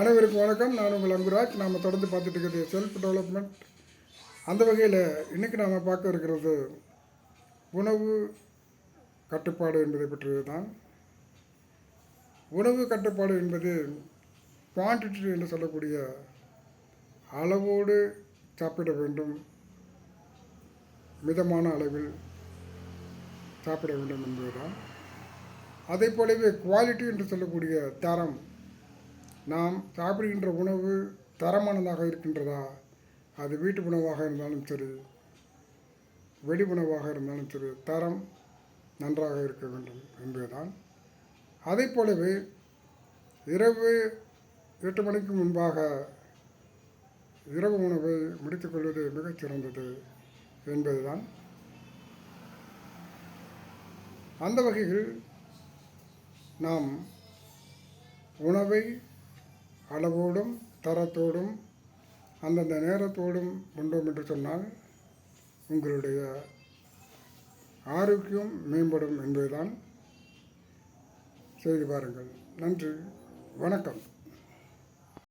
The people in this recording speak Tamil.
அனைவருக்கும் வணக்கம். நான் உங்கள் அங்குராஜ் நாம் தொடர்ந்து பார்த்துட்டு இருக்கிறது செல்ஃப் டெவலப்மெண்ட் அந்த வகையில் இன்றைக்கி நாம் பார்க்க இருக்கிறது உணவு கட்டுப்பாடு என்பதை பற்றியது தான் உணவு கட்டுப்பாடு என்பது குவான்டிட்டி என்று சொல்லக்கூடிய அளவோடு சாப்பிட வேண்டும். மிதமான அளவில் சாப்பிட வேண்டும் என்பதுதான். அதே போலவே குவாலிட்டி என்று சொல்லக்கூடிய தரம் நாம் சாப்பிடுகின்ற உணவு தரமானதாக இருக்கின்றதா? அது வீட்டு உணவாக இருந்தாலும் சரி வெடி உணவாக இருந்தாலும் சரி தரம் நன்றாக இருக்க வேண்டும் என்பதுதான். அதை போலவே இரவு எட்டு மணிக்கு முன்பாக இரவு உணவை முடித்துக்கொள்வது மிகச் சிறந்தது என்பதுதான். அந்த வகையில் நாம் உணவை அளவோடும் தரத்தோடும் அந்தந்த நேரத்தோடும் கொண்டோம் என்று சொன்னால் உங்களுடைய ஆரோக்கியம் மேம்படும் என்பதுதான் செய்து பாருங்கள். நன்றி. வணக்கம்.